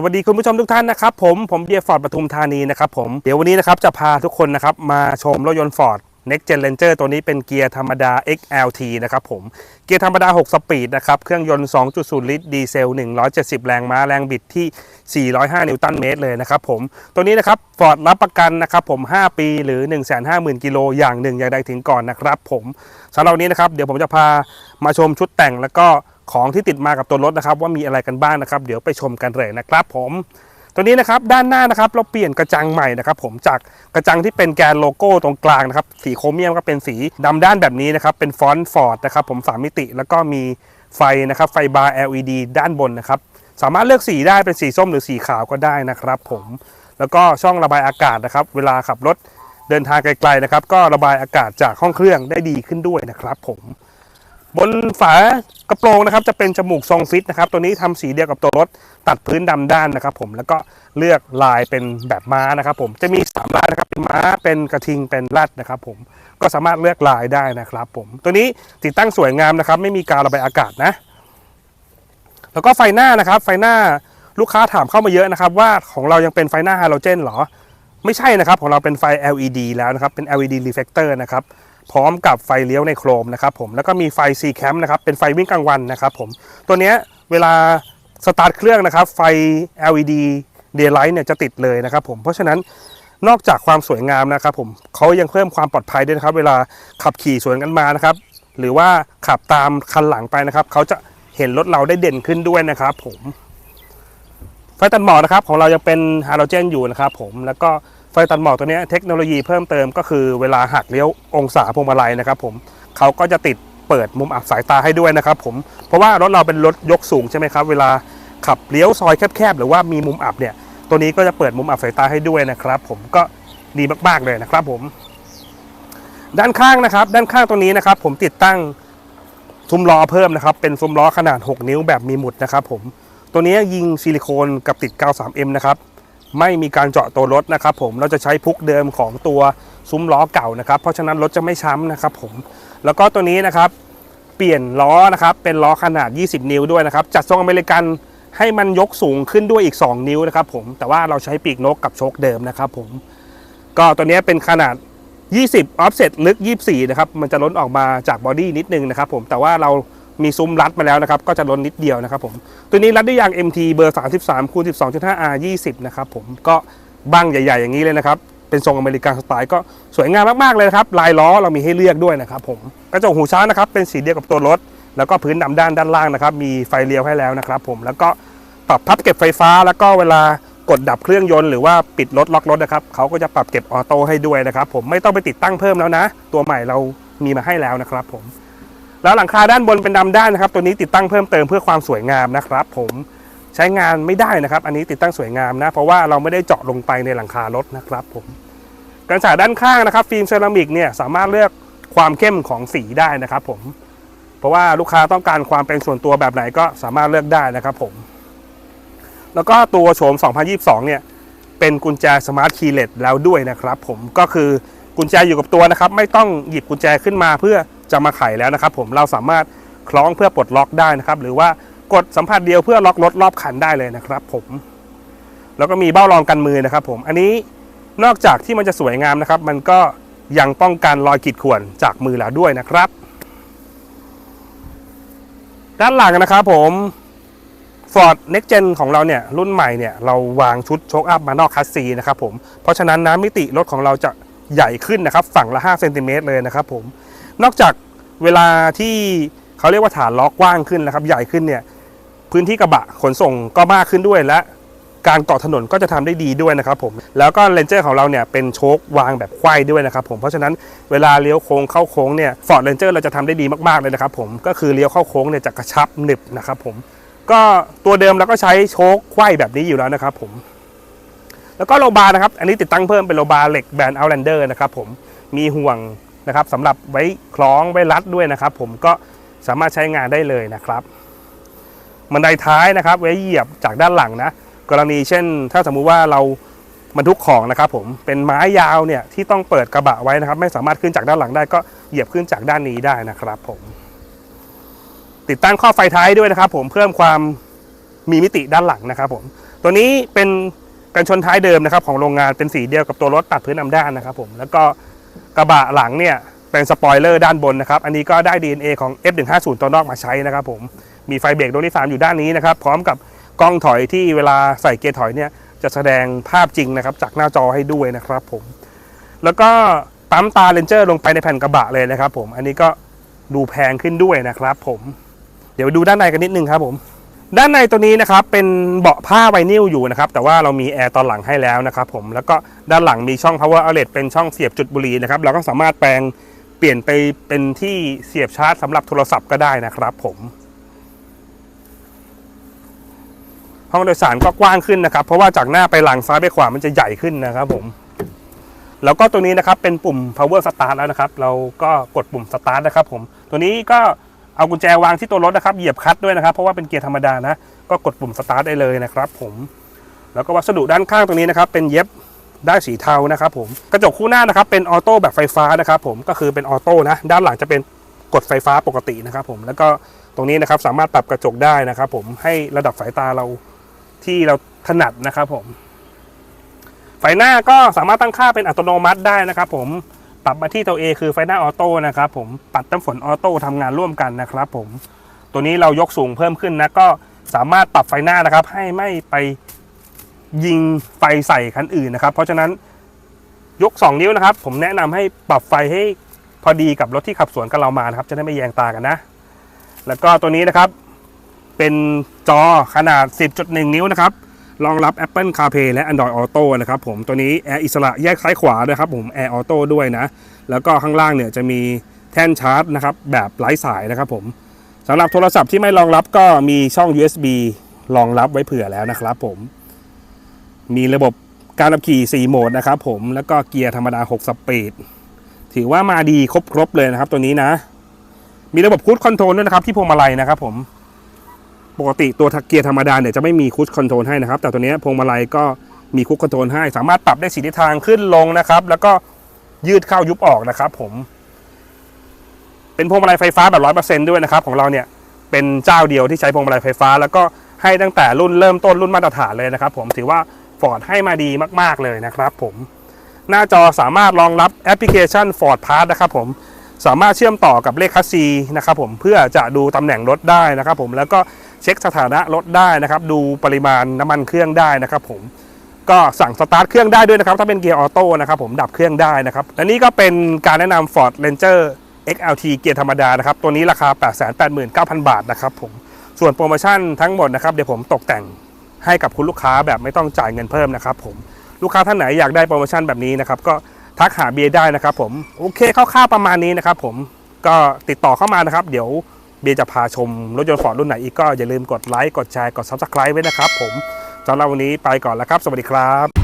สวัสดีคุณผู้ชมทุกท่านนะครับผมผมเบียร์ฟอร์ดปทุมธานีนะครับผมเดี๋ยววันนี้นะครับจะพาทุกคนนะครับมาชมรถยนต์ฟอร์ด Next Gen Ranger ตัวนี้เป็นเกียร์ธรรมดา XLT นะครับผม เกียร์ธรรมดา 6 สปีดนะครับ เครื่องยนต์ 2.0 ลิตร ดีเซล 170 แรงม้า แรงบิดที่ 405 นิวตันเมตรเลยนะครับผม ตัวนี้นะครับ ฟอร์ดรับประกันนะครับผม 5 ปีหรือ 150,000 กิโล อย่างหนึ่งอย่างใดถึงก่อนนะครับผมสำหรับวันนี้นะครับ เดี๋ยวผมจะพามาชมชุดแต่งแล้วก็ ของที่ติดมากับตัวรถนะครับ ว่ามีอะไรกันบ้างนะครับ เดี๋ยวไปชมกันเลยนะครับ ผมตัวนี้นะครับด้านหน้านะครับเราเปลี่ยนกระจังใหม่นะครับ ผมจากกระจังที่เป็นแกนโลโก้ตรงกลางนะครับสีโครเมียมก็เป็นสีดำด้านแบบนี้นะครับเป็นฟอนต์ฟอร์ดนะครับผมสามมิติแล้วก็มีไฟนะครับไฟบาร์ LED ด้านบนนะครับสามารถเลือกสีได้เป็นสีส้มหรือสีขาวก็ได้นะครับ ผมแล้วก็ช่องระบายอากาศนะครับ เวลาขับรถเดินทางไกลๆนะครับ ก็ระบายอากาศจากห้องเครื่องได้ดีขึ้นด้วยนะครับ ผม บนฝากระโปรงนะครับจะเป็นจมูกทรงฟิตนะครับตัวนี้ทำสีเดียวกับตัวรถตัดพื้นดำด้านนะครับ ผมแล้วก็เลือกลายเป็นแบบม้านะครับ ผมจะมี3ลายนะครับเป็นม้าเป็นกระทิงเป็นลัดนะครับ ผมก็สามารถเลือกลายได้นะครับ ผมตัวนี้ติดตั้งสวยงามนะครับ ไม่มีการระบายอากาศนะ แล้วก็ไฟหน้านะครับ ไฟหน้าลูกค้าถามเข้ามาเยอะนะครับ ว่าของเรายังเป็นไฟหน้าฮาโลเจนเหรอ ไม่ใช่นะครับของเราเป็นไฟ LED แล้วนะครับเป็น LED reflector นะครับ พร้อมกับไฟเลี้ยวในโครมนะครับผมแล้วก็มีไฟ C cam นะครับเป็นไฟวิ่งกลางวันนะครับผมตัวเนี้ยเวลาสตาร์ทเครื่องนะครับไฟ LED daylight เนี่ยจะติดเลยนะครับผมเพราะฉะนั้นนอกจากความสวยงามนะครับผมเขายังเพิ่มความปลอดภัยด้วยนะครับ เวลาขับขี่สวนกันมานะครับ หรือว่าขับตามคันหลังไปนะครับเขาจะเห็นรถเราได้เด่นขึ้นด้วยนะครับผมไฟตัดหมอกนะครับของเรายังเป็นฮาโลเจนอยู่นะครับผมแล้วก็ ไฟตัดหมอกตัวนี้เทคโนโลยีเพิ่มเติมก็คือเวลาหักเลี้ยวองศาพวงมาลัยนะครับผมเขาก็จะติดเปิดมุมอับสายตาให้ด้วยนะครับผมเพราะว่ารถเราเป็นรถยกสูงใช่ไหมครับ เวลาขับเลี้ยวซอยแคบๆ หรือว่ามีมุมอับเนี่ย ตัวนี้ก็จะเปิดมุมอับสายตาให้ด้วยนะครับ ผมก็ดีมากๆเลยนะครับผม ด้านข้างนะครับ ด้านข้างตัวนี้นะครับ ผมติดตั้งซุ้มล้อเพิ่มนะครับ เป็นซุ้มล้อขนาด 6 นิ้วแบบมีหมุดนะครับ ผมตัวนี้ยิงซิลิโคนกับติดกาว 3M นะครับ ไม่มีการเจาะตัวรถนะครับผมเราจะใช้พุกเดิมของตัวซุ้มล้อเก่านะครับ เพราะฉะนั้นรถจะไม่ช้ำนะครับผมแล้วก็ตัวนี้นะครับเปลี่ยนล้อนะครับเป็นล้อขนาด 20 นิ้วด้วยนะครับจัดทรงอเมริกันให้มันยกสูงขึ้นด้วยอีก 2 นิ้วนะครับผมแต่ว่าเราใช้ปีกนกกับโชคเดิมนะครับผมก็ตัวนี้เป็นขนาด 20 offset ลึก 24 นะครับมันจะล้นออกมาจากบอดี้นิดนึงนะครับผมแต่ว่าเรา มีซุ้มรัดมาแล้วนะครับก็จะล้นนิดเดียวนะครับผมตัวนี้รัดด้วยยาง MT เบอร์ 33คูณ12.5 R 20นะครับผมก็บ้างใหญ่ ๆ อย่างนี้เลยนะครับเป็นทรงอเมริกันสไตล์ก็สวยงามมากๆเลยครับลายล้อเรามีให้เลือกด้วยนะครับผมกระจกหูช้างนะครับเป็นสีเดียวกับตัวรถ แล้วก็พื้นดำด้านด้านล่างนะครับมีไฟเลี้ยวให้แล้วนะครับผมแล้วก็ปรับพับเก็บไฟฟ้า แล้วก็เวลากดดับเครื่องยนต์หรือว่าปิดรถล็อกรถนะครับเขาก็จะปรับเก็บออโต้ให้ด้วยนะครับผมไม่ต้องไปติดตั้งเพิ่มแล้วนะ ตัวใหม่เรามีมาให้แล้วนะครับผม แล้วหลังคาด้านบนเป็นดำด้านนะครับ ตัวนี้ติดตั้งเพิ่มเติมเพื่อความสวยงามนะครับ ผมใช้งานไม่ได้นะครับ อันนี้ติดตั้งสวยงามนะ เพราะว่าเราไม่ได้เจาะลงไปในหลังคารถนะครับ ผมกันศาสตร์ด้านข้างนะครับ ฟิล์มเซรามิกเนี่ยสามารถเลือกความเข้มของสีได้นะครับ ผม เพราะว่าลูกค้าต้องการความเป็นส่วนตัวแบบไหนก็สามารถเลือกได้นะครับ ผม แล้วก็ตัวโฉม 2022 เนี่ย เป็นกุญแจสมาร์ทคีย์เลสแล้วด้วยนะครับ ผมก็คือกุญแจอยู่กับตัวนะครับ ไม่ต้องหยิบกุญแจขึ้นมาเพื่อ จะมาไขแล้วนะครับ ผมเราสามารถคล้องเพื่อปลดล็อกได้นะครับ หรือว่ากดสัมผัสเดียวเพื่อล็อกรถรอบคันได้เลยนะครับ ผม แล้วก็มีเบ้ารองกันมือนะครับ ผมอันนี้นอกจากที่มันจะสวยงามนะครับ มันก็ยังป้องกันรอยขีดข่วนจากมือแล้วด้วยนะครับ ด้านหลังนะครับผม Ford Next Gen ของเราเนี่ยรุ่นใหม่เนี่ยเราวางชุดโชคอัพมานอกคัสซีนะครับผมเพราะฉะนั้นน้ำมิติรถของเราจะใหญ่ขึ้นนะครับ ฝั่งละ5เซนติเมตรเลยนะครับผม นอกจากเวลาที่เขาเรียกว่าฐานล้อกว้างขึ้นนะครับ ใหญ่ขึ้นเนี่ยพื้นที่กระบะขนส่งก็มากขึ้นด้วยและการเกาะถนนก็จะทำได้ดีด้วยนะครับผมแล้วก็เลนเจอร์ของเราเนี่ยเป็นโชค วางแบบไขว้ด้วยนะครับผมเพราะฉะนั้นเวลาเลี้ยวโค้งเข้าโค้งเนี่ยฟอร์ดเรนเจอร์เราจะทำได้ดีมากๆเลยนะครับผมก็คือเลี้ยวเข้าโค้งเนี่ยจะกระชับหนึบนะครับผมก็ตัวเดิมเราก็ใช้โชคไขว้แบบนี้อยู่แล้วนะครับผมแล้วก็โลบาร์นะครับอันนี้ติดตั้งเพิ่มเป็นโลบาร์เหล็กแบรนด์เอาแลนเดอร์นะครับผมมีห่วง นะครับสำหรับไว้คล้องไว้รัดด้วยนะครับ ผมก็สามารถใช้งานได้เลยนะครับบันไดท้ายนะครับ ไว้เหยียบจากด้านหลังนะกรณีเช่น ถ้าสมมุติว่าเราบรรทุกของนะครับผมเป็นไม้ยาวเนี่ยที่ต้องเปิดกระบะไว้นะครับ ไม่สามารถขึ้นจากด้านหลังได้ก็เหยียบขึ้นจากด้านนี้ได้นะครับผมติดตั้งข้อไฟท้ายด้วยนะครับ ผมเพิ่มความมีมิติด้านหลังนะครับ ผมตัวนี้เป็นกันชนท้ายเดิมนะครับ ของโรงงานเป็นสีเดียวกับตัวรถตัดพื้นนำด้านนะครับ ผมแล้วก็ กระบะหลังเนี่ยเป็นสปอยเลอร์ด้านบนนะครับ อันนี้ก็ได้ DNA ของ F150 ตัวนอกมาใช้นะครับผม มีไฟเบรกดวงที่ 3 อยู่ด้านนี้นะครับ พร้อมกับกล้องถอยที่เวลาใส่เกียร์ถอยเนี่ยจะแสดงภาพจริงนะครับ จากหน้าจอให้ด้วยนะครับผม แล้วก็ปั๊มตาเลนเจอร์ลงไปในแผ่นกระบะเลยนะครับผม อันนี้ก็ดูแพงขึ้นด้วยนะครับผม เดี๋ยวไปดูด้านในกันนิดนึงครับผม ด้านในตัวนี้นะครับเป็นเบาะผ้าไวนิลอยู่นะครับแต่ว่าเรามีแอร์ตอนหลังให้แล้วนะครับผมแล้วก็ด้านหลังมีช่อง power outlet เป็นช่องเสียบจุดบุหรี่นะครับเราก็สามารถแปลงเปลี่ยนไปเป็นที่เสียบชาร์จสำหรับโทรศัพท์ก็ได้นะครับผม ห้องโดยสารก็กว้างขึ้นนะครับ เพราะว่าจากหน้าไปหลังซ้ายไปขวามันจะใหญ่ขึ้นนะครับผม แล้วก็ตัวนี้นะครับเป็นปุ่ม power start แล้วนะครับ เราก็กดปุ่ม start นะครับผมตัวนี้ก็ เอากุญแจวางที่ตัวรถนะครับ เหยียบคลัตช์ด้วยนะครับ เพราะว่าเป็นเกียร์ธรรมดานะ ก็กดปุ่ม start ได้เลยนะครับผม แล้วก็วัสดุด้านข้างตรงนี้นะครับ เป็นเย็บได้สีเทานะครับผม กระจกคู่หน้านะครับ เป็นออโต้แบบไฟฟ้านะครับผม ก็คือเป็นออโต้นะ ด้านหลังจะเป็นกดไฟฟ้าปกตินะครับผม แล้วก็ตรงนี้นะครับสามารถปรับกระจกได้นะครับผม ให้ระดับสายตาเราที่เราถนัดนะครับผม ไฟหน้าก็สามารถตั้งค่าเป็นอัตโนมัติได้นะครับผม รับมาที่ตัว A คือไฟหน้าออโต้นะครับผมปัดน้ำฝนออโต้ทำงานร่วมกันนะครับผมตัวนี้เรายกสูงเพิ่มขึ้นนะก็สามารถปรับไฟหน้านะครับ ให้ไม่ไปยิงไฟใส่คันอื่นนะครับ เพราะฉะนั้นยก 2 นิ้วนะครับ ผมแนะนำให้ปรับไฟให้พอดีกับรถที่ขับสวนกับเรามานะครับ จะได้ไม่แยงตากันนะ แล้วก็ตัวนี้นะครับ เป็นจอขนาด 10.1 นิ้วนะครับ รองรับ Apple CarPlay และ Android Auto นะครับผมตัวนี้แอร์อิสระแยกซ้ายขวาด้วยครับผมแอร์ออโต้ด้วยนะ แล้วก็ข้างล่างเนี่ยจะมีแท่นชาร์จนะครับแบบไร้สายนะครับผมสำหรับโทรศัพท์ที่ไม่รองรับก็มีช่อง USB รองรับไว้เผื่อแล้วนะครับผม มีระบบการขับขี่ 4 โหมดนะครับผมแล้วก็เกียร์ธรรมดา 6 สปีด ถือว่ามาดีครบครบเลยนะครับตัวนี้นะ มีระบบคูดคอนโทรลด้วยนะครับที่พวงมาลัยนะครับผม ปกติตัวเกียร์ธรรมดาเนี่ยจะไม่มีคูชคอนโทรลให้นะครับ แต่ตัวนี้พวงมาลัยก็มีคูชคอนโทรลให้ สามารถปรับได้สีทิศทางขึ้นลงนะครับ แล้วก็ยืดเข้ายุบออกนะครับ ผม เป็นพวงมาลัยไฟฟ้าแบบร้อยเปอร์เซ็นต์ด้วยนะครับ ของเราเนี่ยเป็นเจ้าเดียวที่ใช้พวงมาลัยไฟฟ้า แล้วก็ให้ตั้งแต่รุ่นเริ่มต้นรุ่นมาตรฐานเลยนะครับ ผมถือว่าฟอร์ดให้มาดีมาก ๆเลยนะครับ ผม หน้าจอสามารถรองรับแอปพลิเคชัน Ford Pass นะครับ ผมสามารถเชื่อมต่อกับเลขคัสซีนะครับ ผมเพื่อจะดูตำแหน่งรถได้นะครับ ผมแล้วก็ เช็คสถานะรถได้นะครับ ดูปริมาณน้ำมันเครื่องได้นะครับ ผมก็สั่งสตาร์ทเครื่องได้ด้วยนะครับ ถ้าเป็นเกียร์ออโต้นะครับผมดับเครื่องได้นะครับ และนี่ก็เป็นการแนะนำ Ford Ranger XLT เกียร์ธรรมดานะครับ ตัวนี้ราคา 889,000 บาทนะครับผมส่วนโปรโมชั่นทั้งหมดนะครับ เดี๋ยวผมตกแต่งให้กับคุณลูกค้าแบบไม่ต้องจ่ายเงินเพิ่มนะครับผมลูกค้าท่านไหนอยากได้โปรโมชั่นแบบนี้นะครับ ก็ทักหาเบียร์ได้นะครับผมโอเคคร่าวๆประมาณนี้นะครับผมก็ติดต่อเข้ามานะครับ เดี๋ยว เบียจะพาชมรถยนต์ฟอร์ดรุ่นไหนอีกก็อย่าลืมกดไลค์กดแชร์กด Subscribe ไว้นะครับผมสำหรับวันนี้ไปก่อนแล้วครับ สวัสดีครับ